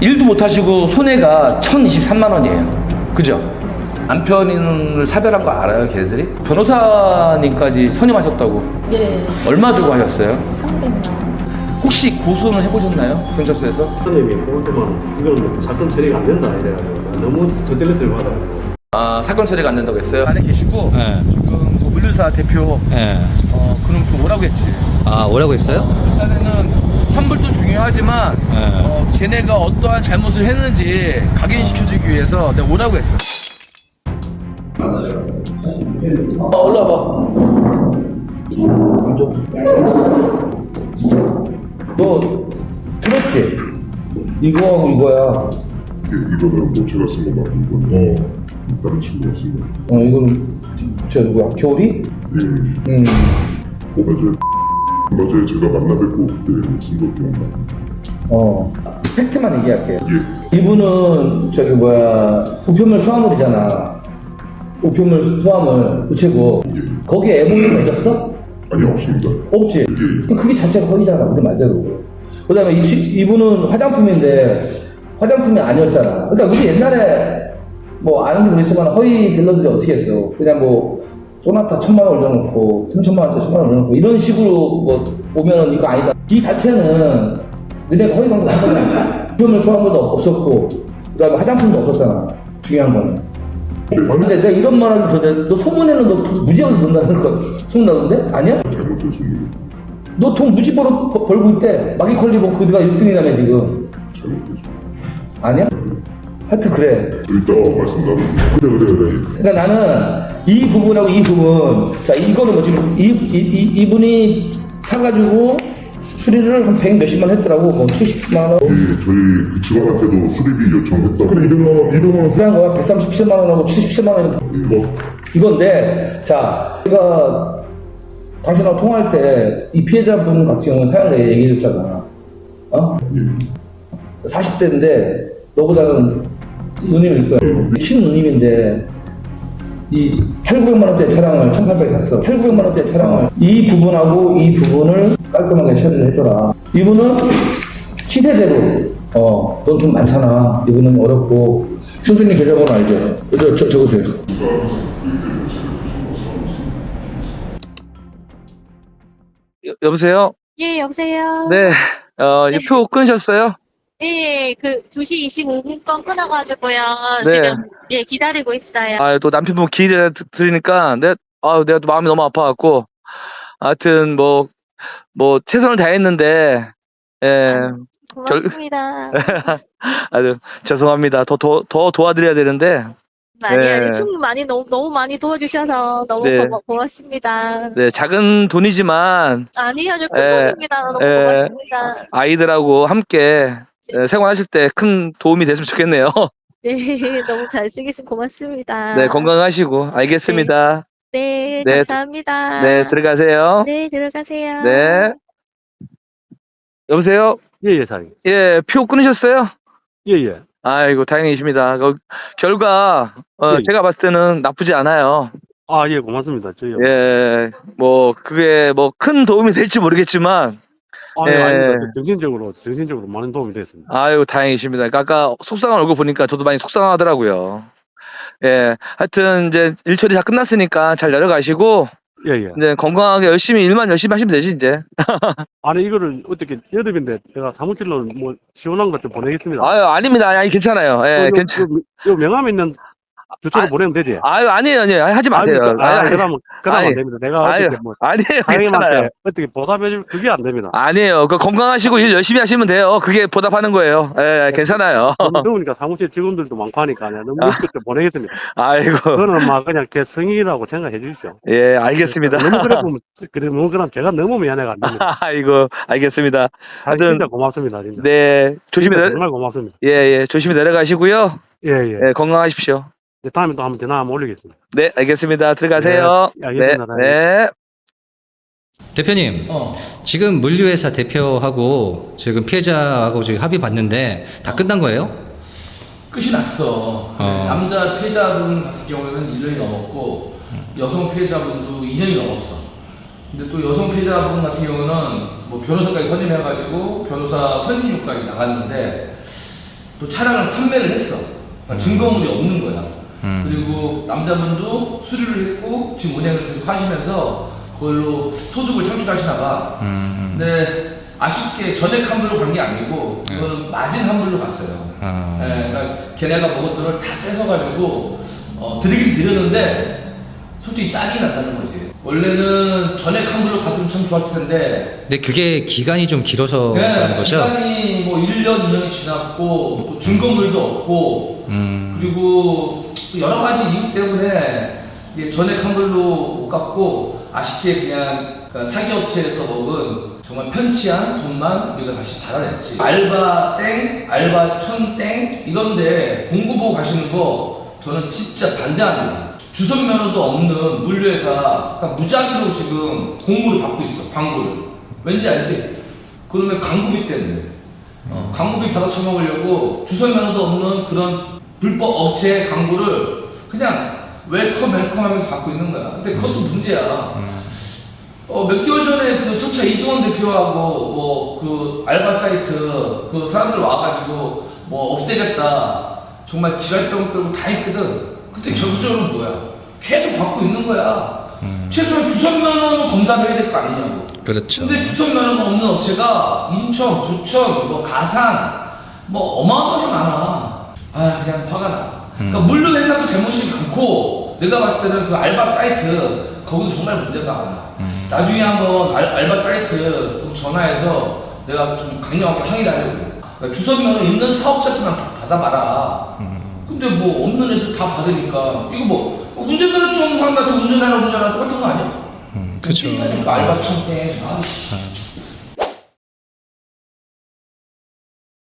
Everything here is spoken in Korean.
일도 못 하시고 손해가 1,023만 원이에요. 그죠? 남편을 사별한 거 알아요, 걔들이? 변호사님까지 선임하셨다고. 네, 얼마 주고 하셨어요? 300만 원. 혹시 고소는 해보셨나요? 경찰서에서? 사장님이 볼 때만 이거는 사건 처리가 안 된다 이래가지고 너무 스트레스를 받아가지고 아, 사건 처리가 안 된다고 했어요? 안에 계시고, 네. 지금 그 물류사 대표, 예. 어, 그럼 그 뭐라고 했지? 아, 뭐라고 했어요? 일단에는 환불도 중요하지만, 네. 어, 걔네가 어떠한 잘못을 했는지 각인시켜주기 위해서 내가 오라고 했어. 어, 올라와봐. 너 들었지? 이거하고 이거야. 이거는 뭐 제가 쓴건 아니고 이거는 다른 친구가 쓴 거. 어, 이거는 저 누구야? 겨울이? 예. 음. 어 맞아요. 맞아요. 제가 만나 뵙고 그때 쓴거 기억나. 어. 팩트만 얘기할게요. 예. 이분은 저기 뭐야 우편물 수화물이잖아. 우편물 수화물 우체국 예. 거기에 MOU 맺었어? 아니 없습니다. 없지. 예. 그게 자체가 허위잖아 우리 말대로. 그다음에 이, 치- 이분은 화장품인데 화장품이 아니었잖아. 그러니까 우리 옛날에 뭐 아는지 모르겠지만 허위 딜러들이 어떻게 했어? 그냥 뭐 소나타 천만 원 올려놓고 삼천만 원짜리 천만 원 올려놓고 이런 식으로 뭐 오면은 이거 아니다. 이 자체는 너네가 허위 광고 한 거잖아. 우편물 수화물도 없었고 그다음에 화장품도 없었잖아. 중요한 거는. 근데 내가 이런 말 하기 전에 너 소문에는 너 무지하게 넣는다는 거 소문나던데? 아니야? 잘못된 소문. 너돈 무지 벌, 벌- 벌고 있대. 마기컬리버 그가 6등이라며 지금. 잘못된 소문. 아니야? 하여튼 그래. 이따가 말씀 나누. 그래 그래 그래. 그러니까 나는 이 부분하고 이 부분, 자, 이거는 뭐 지금 이, 이, 이, 분이 사가지고 수리를 한100 몇십만 원 했더라고. 뭐 70만 원. 예, 저희 그 직원한테도 수리비 요청했다. 그래 200만 원, 200만 원. 그냥 거야. 137만 원하고 77만 원. 이거 이건데, 자, 우리가 당신하고 통화할 때 이 피해자분 같은 경우는 사연자 얘기해줬잖아. 어? 예. 40대인데 너보다는 누님일 거야. 친누님인데 이 8, 900만 원짜리 차량을 1,800에 샀어. 8, 900만 원짜리 차량을 이 부분하고 이 부분을 깔끔하게 처리를 해줘라. 이분은 시대대로 어, 넌 돈 많잖아. 이분은 어렵고 순수님 계좌번호 알죠? 저, 저, 적으세요. 여보세요? 예, 여보세요? 네. 어, 이제 표 끊으셨어요? 예, 그 2시 25분 건 끊어가지고요. 네. 지금, 예, 기다리고 있어요. 아, 또 남편분 기회 드리니까, 내, 아, 내가 또 마음이 너무 아파갖고, 하여튼, 뭐, 뭐, 최선을 다했는데, 예, 고맙습니다. 아주, 죄송합니다. 더, 더, 더 도와드려야 되는데, 많이, 네. 아니, 충 많이, 너무, 너무 많이 도와주셔서 너무 네. 고마, 고맙습니다. 네, 작은 돈이지만, 아니요, 저큰 예, 돈입니다. 너무 예. 고맙습니다. 아이들하고 함께, 예, 생활하실 때 큰 도움이 됐으면 좋겠네요. 네, 너무 잘 쓰겠습니다. 고맙습니다. 네, 건강하시고, 알겠습니다. 네, 네, 감사합니다. 네, 들어가세요. 네, 들어가세요. 네. 여보세요? 예, 예, 사장님. 예, 표 끊으셨어요? 예, 예. 아이고 다행이십니다. 그 결과 어, 예. 제가 봤을 때는 나쁘지 않아요. 아, 예, 고맙습니다. 저희. 예, 뭐 그게 뭐 큰 도움이 될지 모르겠지만 아, 예, 예. 아닙니다. 정신적으로, 정신적으로 많은 도움이 됐습니다. 아유 다행이십니다. 그러니까 아까 속상한 얼굴 보니까 저도 많이 속상하더라고요. 예, 하여튼 이제 일 처리 다 끝났으니까 잘 내려가시고 예, 예. 이제 건강하게 열심히 일만 열심히 하시면 되지 이제. 아니, 이거를 어떻게, 여름인데 제가 사무실로 뭐 시원한 것 좀 보내겠습니다. 아유 아닙니다. 아니 괜찮아요. 예, 요, 괜찮. 요, 요 명함 있는 주소로 아, 보내면 되지. 아유 아니에요, 아니에요. 하지 마세요. 아닙니까? 아, 아니, 그러면, 그러면 아니, 안 됩니다. 내가 아유, 어떻게 뭐, 아니에요, 괜찮아요. 사장님한테 어떻게 보답해줄, 그게 안 됩니다. 아니에요. 그 건강하시고 일 열심히 하시면 돼요. 그게 보답하는 거예요. 예, 괜찮아요. 너무 더우니까 사무실 직원들도 많고 하니까 그냥 너무 늦게 좀 보내겠습니다. 아이고. 그거는 막 그냥 제 성의라고 생각해 주십시오. 예, 알겠습니다. 너무 그래 보면, 그래, 너무 그럼 제가 너무 미안해가 안 됩니다. 아이고, 알겠습니다. 아, 하여튼, 진짜 고맙습니다, 진짜. 네, 조심히 내려, 정말 고맙습니다. 예, 예, 조심히 내려가시고요. 예, 예. 예, 건강하십시오. 네, 다음에 또 한번 전화 한번 올리겠습니다. 네, 알겠습니다. 들어가세요. 네, 알겠습니다. 네. 대표님, 어, 지금 물류회사 대표하고 지금 피해자하고 지금 합의 봤는데 다 끝난 거예요? 끝이 났어. 어. 남자 피해자분 같은 경우에는 1년이 넘었고, 여성 피해자분도 2년이 넘었어. 근데 또 여성 피해자분 같은 경우는 뭐 변호사까지 선임해가지고 변호사 선임료까지 나갔는데, 또 차량을 판매를 했어. 그러니까 증거물이 없는 거야. 음. 그리고 남자분도 수리를 했고 지금 운행을 계속 하시면서 그걸로 소득을 창출하시나 봐. 음. 근데 아쉽게 전액 환불로 간 게 아니고 이거는 마진 환불로 갔어요. 아. 예, 그러니까 걔네가 먹은 돈을 다 뺏어가지고 어, 드리긴 드렸는데 솔직히 짜증이 난다는 거지. 원래는 전액 환불로 갔으면 참 좋았을 텐데 근데 그게 기간이 좀 길어서 그런 네, 거죠? 기간이 뭐 1년, 2년이 지났고 또 증거물도 없고 음. 그리고 또 여러 가지 이유 때문에 이게 전액 환불로 못 갚고 아쉽게 그냥 그러니까 사기업체에서 먹은 정말 편치한 돈만 우리가 다시 받아냈지 알바 땡, 알바 천 땡 이런데 공부 보고 가시는 거 저는 진짜 반대합니다 주선 면허도 없는 물류회사 그러니까 무작위로 지금 공고를 받고 있어 광고를 왠지 알지? 그러면 광고비 때문에 어, 광고비 받아 처먹으려고 주선 면허도 없는 그런 불법 업체의 광고를 그냥 웰컴 웰컴 하면서 받고 있는 거야. 근데 그것도 문제야. 어, 몇 개월 전에 그 첫차 이승원 대표하고 뭐 그 알바 사이트 그 사람들 와가지고 뭐 없애겠다. 정말 지랄병 떨고 다 했거든. 근데 결과적으로는 뭐야? 계속 받고 있는 거야. 최소한 주선 면허는 검사를 해야 될 거 아니냐고. 그렇죠. 근데 주선 면허가 없는 업체가 인천, 부천, 뭐 가산, 뭐 어마어마하게 많아. 아 그냥 화가 나. 그러니까 물류 회사도 잘못이 많고 내가 봤을 때는 그 알바 사이트 거기도 정말 문제가 많아. 나중에 한번 알, 알바 사이트 전화해서 내가 좀 강력하게 항의를 하려고. 그러니까 면허 있는 사업자한테만 받아봐라. 근데 뭐 없는 애들 다 받으니까 이거 뭐 운전면허증 사람 같은 운전하라 운전하라 똑같은 거 아니야? 음, 그쵸. 그러니까 알바 천대 아씨